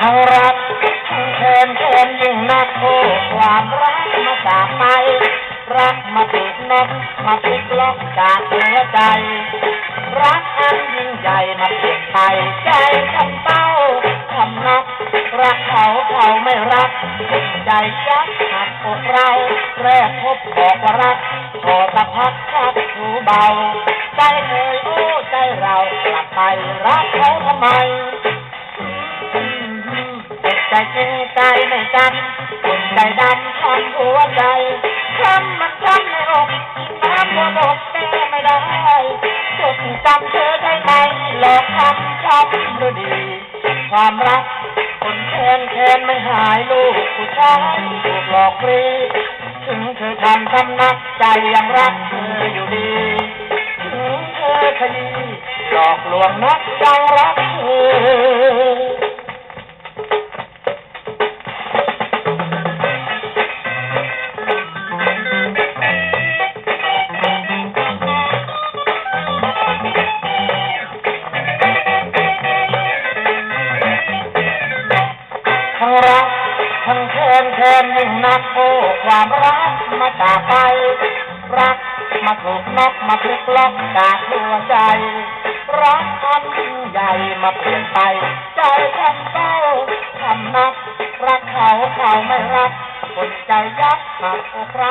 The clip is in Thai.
ทั้งรักทั้งแค้นแค้นยิ่งนักโอ้ความรักมาจากไป รักมาถูกน็อกมาพลิกล็อกจากหัวใจ รักอันยิ่งใหญ่มาเปลี่ยนไปใจทำเต้าทำนัก รักเขาเขาไม่รักใจยักหักอกเราแรกพบบอกว่ารักพอสักพักชักหูเบา ใจเอ่ยโอ้ใจเรากลับไปรักเขาทำไม ใจจริงใจไม่จำคนใจดำทำหัวใจคำมันช้ำในอกน้ำหัวบกแก้ไม่ได้จดจำเธอได้ไหมหลอกทำช้ำหรือดี ความรักคนแค้นแค้นไม่หายลูกผู้ชายถูกหลอกฟรีถึงเธอทำทำนักใจยังรักเธออยู่ดีถึงเธอขยี้หลอกลวงนักยังรักเธอ งรักทั้งเค้นเค้นยิ่งนักโอ้ความรักมาจากไป รักมาถูกน็อกมาพลิกล็อกจากหัวใจ รักทันยิ่งใหญ่มาเปลี่ยนไป ใจทำเศร้าทำนัก รักเขาเขาไม่รักคนใจยักหักอกรา